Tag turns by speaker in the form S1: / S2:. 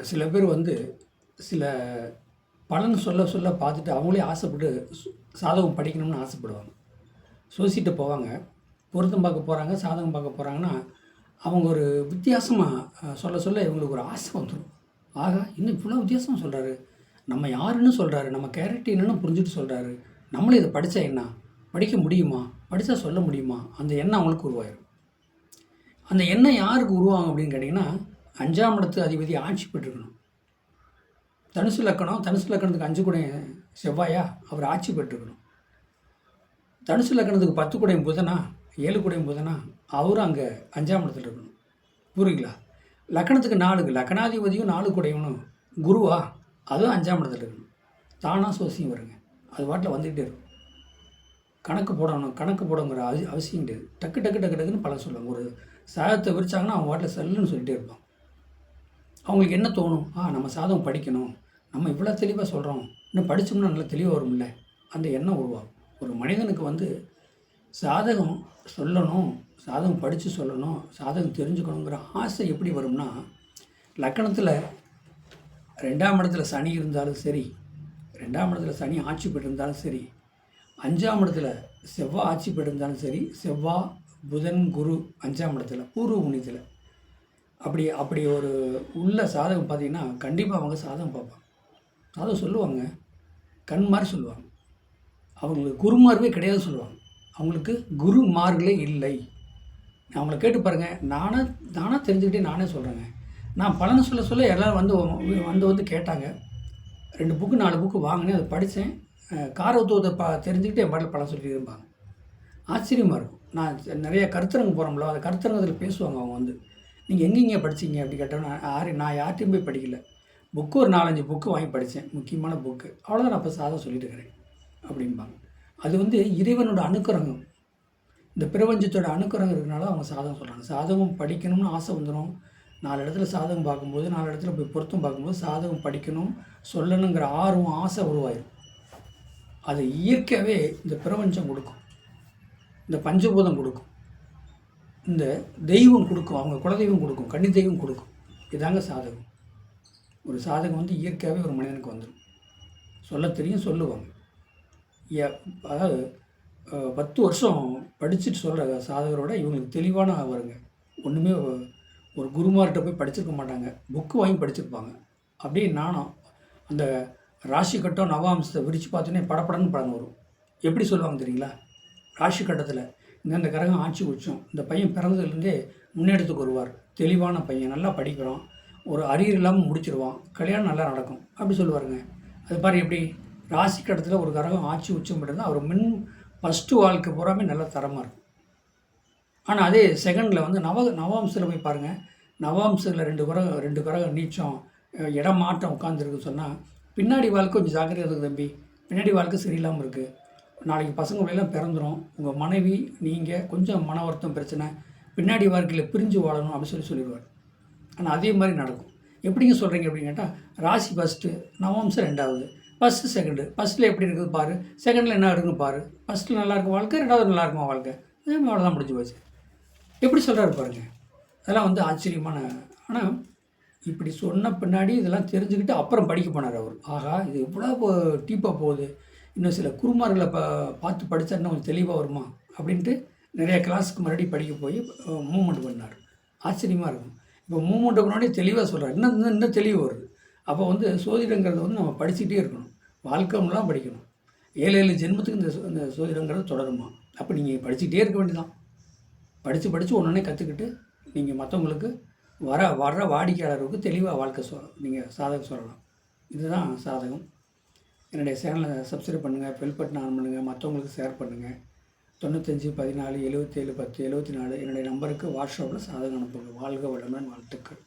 S1: சில பேர் வந்து சில பலன் சொல்ல சொல்ல பார்த்துட்டு அவங்களே ஆசைப்பட்டு சாதகம் படிக்கணும்னு ஆசைப்படுவாங்க. சோசிட்டு போவாங்க பொருத்தம் பார்க்க போகிறாங்க சாதகம் பார்க்க போகிறாங்கன்னா அவங்க ஒரு வித்தியாசமாக சொல்ல சொல்ல இவங்களுக்கு ஒரு ஆசை வந்துடும் ஆகா இன்னும் இவ்வளோ வித்தியாசமாக சொல்கிறாரு நம்ம யாருன்னு சொல்கிறாரு நம்ம கேரக்டர் என்னன்னு புரிஞ்சுட்டு சொல்கிறாரு நம்மளும் இதை படித்தா என்ன? படிக்க முடியுமா? படித்தா சொல்ல முடியுமா? அந்த எண்ணம் அவங்களுக்கு உருவாயிரும். அந்த எண்ணம் யாருக்கு உருவாகும் அப்படின்னு கேட்டிங்கன்னா அஞ்சாம் இடத்து அதிபதி ஆட்சி பெற்றுக்கணும் தனுசு லக்கணம் தனுசு லக்கணத்துக்கு அஞ்சு கூட செவ்வாயா அவர் ஆட்சி பெற்றுக்கணும் தனுசு லக்கணத்துக்கு பத்து குடையும் புதனா ஏழு கூடையும் புதனா அவரும் அங்கே அஞ்சாம் இடத்துல இருக்கணும். புரியுங்களா? லக்கணத்துக்கு நாலுக்கு லக்கணாதிபதியும் நாலு குடையவனும் குருவா அதுவும் அஞ்சாம் இடத்துல இருக்கணும். தானாக சோசியம் வருங்க. அது பாட்டில் வந்துக்கிட்டே இருக்கும். கணக்கு போடணும் கணக்கு போடணுங்கிற அவசி அவசியம் கிடையாது டக்கு டக்கு டக்கு டக்குன்னு பழம் சொல்லுவாங்க. ஒரு சாதத்தை விரிச்சாங்கன்னா அவங்க வாட்டில் செல்லுன்னு சொல்லிகிட்டே இருப்பாங்க. அவங்களுக்கு என்ன தோணும்? ஆ நம்ம சாதகம் படிக்கணும். நம்ம இவ்வளோ தெளிவாக சொல்கிறோம் இன்னும் படித்தோம்னா நல்லா தெளிவாக வரும்ல. அந்த எண்ணம் உருவாகும். ஒரு மனிதனுக்கு வந்து சாதகம் சொல்லணும் சாதகம் படித்து சொல்லணும் சாதகம் தெரிஞ்சுக்கணுங்கிற ஆசை எப்படி வரும்னா லக்கணத்தில் ரெண்டாம் இடத்துல சனி இருந்தாலும் சரி ரெண்டாம் இடத்துல சனி ஆட்சி பெற்றிருந்தாலும் சரி அஞ்சாம் இடத்துல செவ்வாய் ஆட்சி பெற்றிருந்தாலும் சரி செவ்வாய் புதன் குரு அஞ்சாம் இடத்துல பூர்வ புண்ணியத்தில். அப்படி அப்படி ஒரு உள்ள சாதகம் பார்த்தீங்கன்னா கண்டிப்பாக அவங்க சாதகம் பார்ப்பாங்க. சாதகம் சொல்லுவாங்க கண் மாதிரி சொல்லுவாங்க. அவங்களுக்கு குருமார்வே கிடையாது சொல்லுவாங்க. அவங்களுக்கு குருமார்களே இல்லை. அவங்கள கேட்டு பாருங்கள் நானாக நானாக தெரிஞ்சுக்கிட்டே நானே சொல்கிறேங்க நான் பலனை சொல்ல சொல்ல எல்லோரும் வந்து வந்து வந்து கேட்டாங்க. ரெண்டு புக்கு நாலு புக்கு வாங்கினேன் அதை படித்தேன். காரத்துவத்தை ப தெரிஞ்சுக்கிட்டு என் பாட்டில் பலன் சொல்லிட்டு இருப்பாங்க ஆச்சரியமாக இருக்கும். நான் நிறைய கருத்தரங்கு போகிறோம்ல அந்த கருத்தரங்கத்தில் பேசுவாங்க அவங்க வந்து. நீங்கள் எங்கெங்கே படிச்சீங்க அப்படி கேட்டோன்னா யார் நான் யார்ட்டையும் போய் படிக்கல. புக்கு ஒரு நாலஞ்சு புக்கு வாங்கி படித்தேன் முக்கியமான புக்கு அவ்வளோதான் நான் இப்போ சாதம் சொல்லிட்டு இருக்கிறேன். அப்படிம்பாங்க. அது வந்து இறைவனோட அனுக்கிரகம். இந்த பிரபஞ்சத்தோட அனுக்கிரகம் இருக்கிறனால அவங்க சாதகம் சொல்கிறாங்க சாதகம் படிக்கணும்னு ஆசை வந்துடும் நாலு இடத்துல சாதகம் பார்க்கும்போது நாலு இடத்துல போய் பொருத்தம் பார்க்கும்போது சாதகம் படிக்கணும் சொல்லணுங்கிற ஆர்வம் ஆசை உருவாயிரும். அது இயற்கையாகவே இந்த பிரபஞ்சம் கொடுக்கும். இந்த பஞ்சபூதம் கொடுக்கும். இந்த தெய்வம் கொடுக்கும் அவங்க குலதெய்வம் கொடுக்கும் கன்னி தெய்வம் கொடுக்கும். இதாங்க சாதகம். ஒரு சாதகம் வந்து இயற்கையாகவே ஒரு மனிதனுக்கு வந்துடும் சொல்ல தெரியும் சொல்லுவாங்க. ஏ- அதாவது பத்து வருஷம் படிச்சுட்டு சொல்கிற சாதகரோட இவங்களுக்கு தெளிவான வருங்க ஒன்றுமே ஒரு குருமார்கிட்ட போய் படிச்சிருக்க மாட்டாங்க. புக்கு வாங்கி படிச்சிருப்பாங்க. அப்படியே நானும் அந்த ராசி கட்டம் நவாம்சத்தை விரித்து பார்த்தோன்னே படப்படன்னு படம் வரும். எப்படி சொல்லுவாங்க தெரியுங்களா? ராசி கட்டத்தில் இந்தந்த கிரகம் ஆட்சி உச்சம் இந்த பையன் பிறந்ததுலேருந்தே முன்னேற்றத்துக்கு வருவார். தெளிவான பையன் நல்லா படிக்கிறான். ஒரு அரியர் இல்லாமல் முடிச்சிருவான். கல்யாணம் நல்லா நடக்கும். அப்படி சொல்லுவாருங்க. அது பாரு எப்படி ராசி கட்டத்தில் ஒரு கரகம் ஆட்சி உச்சம் பண்ணுறது அவர் மின் ஃபஸ்ட்டு வாழ்க்கை பூராமே நல்ல தரமாக இருக்கும். ஆனால் அதே செகண்டில் வந்து நவ நவாம்சில் போய் பாருங்கள் நவாம்சில் ரெண்டு கரகம் ரெண்டு கிரகம் நீச்சம் இடம் மாற்றம் உட்காந்துருக்கு சொன்னால் பின்னாடி வாழ்க்கை கொஞ்சம் ஜாக்கிரதை இருக்குது தம்பி. பின்னாடி வாழ்க்கை சரியில்லாமல் இருக்குது நாளைக்கு பசங்க எல்லாம் பிறந்துடும் உங்கள் மனைவி நீங்கள் கொஞ்சம் மன வருத்தம் பிரச்சனை பின்னாடி வாழ்க்கையில் பிரிஞ்சு வாழணும் அப்படின்னு சொல்லி சொல்லிடுவார். ஆனால் அதே மாதிரி நடக்கும். எப்படிங்க சொல்கிறீங்க அப்படின்னு கேட்டால் ராசி ஃபஸ்ட்டு நவம்சம் ரெண்டாவது ஃபஸ்ட்டு செகண்டு ஃபஸ்ட்டில் எப்படி இருக்குது பாரு செகண்டில் என்ன இருக்குன்னு பாரு. ஃபஸ்ட்டில் நல்லா இருக்கும் வாழ்க்கை ரெண்டாவது நல்லாருக்குமா வாழ்க்கை? அதே மாதிரி தான் முடிஞ்சு போச்சு. எப்படி சொல்கிறாரு பாருங்க. அதெல்லாம் வந்து ஆச்சரியமான ஆனால் இப்படி சொன்ன பின்னாடி இதெல்லாம் தெரிஞ்சுக்கிட்டு அப்புறம் படிக்க போனார் அவர். ஆகா இது எவ்வளோ டீப்பாக போகுது. இன்னும் சில குருமார்களை பா பார்த்து படித்தா இன்னும் கொஞ்சம் தெளிவாக வருமா? அப்படின்ட்டு நிறைய கிளாஸுக்கு மறுபடியும் படிக்க போய் மூமெண்ட் பண்ணார். ஆச்சரியமாக இருக்கும். இப்போ மூமெண்ட்டுக்கு முன்னாடி தெளிவாக சொல்கிறார் இன்னும் இன்னும் இன்னும் தெளிவு வருது. அப்போ வந்து சோதிடங்கிறது வந்து நம்ம படிச்சுட்டே இருக்கணும். வாழ்க்கைலாம் படிக்கணும். ஏழு ஏழு ஜென்மத்துக்கு இந்த இந்த சோதிடங்கிறது தொடருமா? அப்போ நீங்கள் படிச்சுக்கிட்டே இருக்க வேண்டியதான் படித்து படித்து ஒன்று கற்றுக்கிட்டு நீங்கள் மற்றவங்களுக்கு வர வர்ற வாடிக்கையாளருக்கு தெளிவாக வாழ்க்கை சொ நீங்கள் சாதகம் சொல்லலாம். இதுதான் சாதகம். என்னுடைய சேனலை சப்ஸ்கிரைப் பண்ணுங்கள் பெல் பட்டன் ஆன் பண்ணுங்கள் மற்றவங்களுக்கு ஷேர் பண்ணுங்கள் தொண்ணூத்தஞ்சு பதினாலு எழுபத்தேழு பத்து எழுபத்தி நாலு என்னுடைய நம்பருக்கு வாட்ஸ்அப்பில் சாதகம் அனுப்புங்க. வாழ்க வளமுடன் வாழ்த்துக்கள்.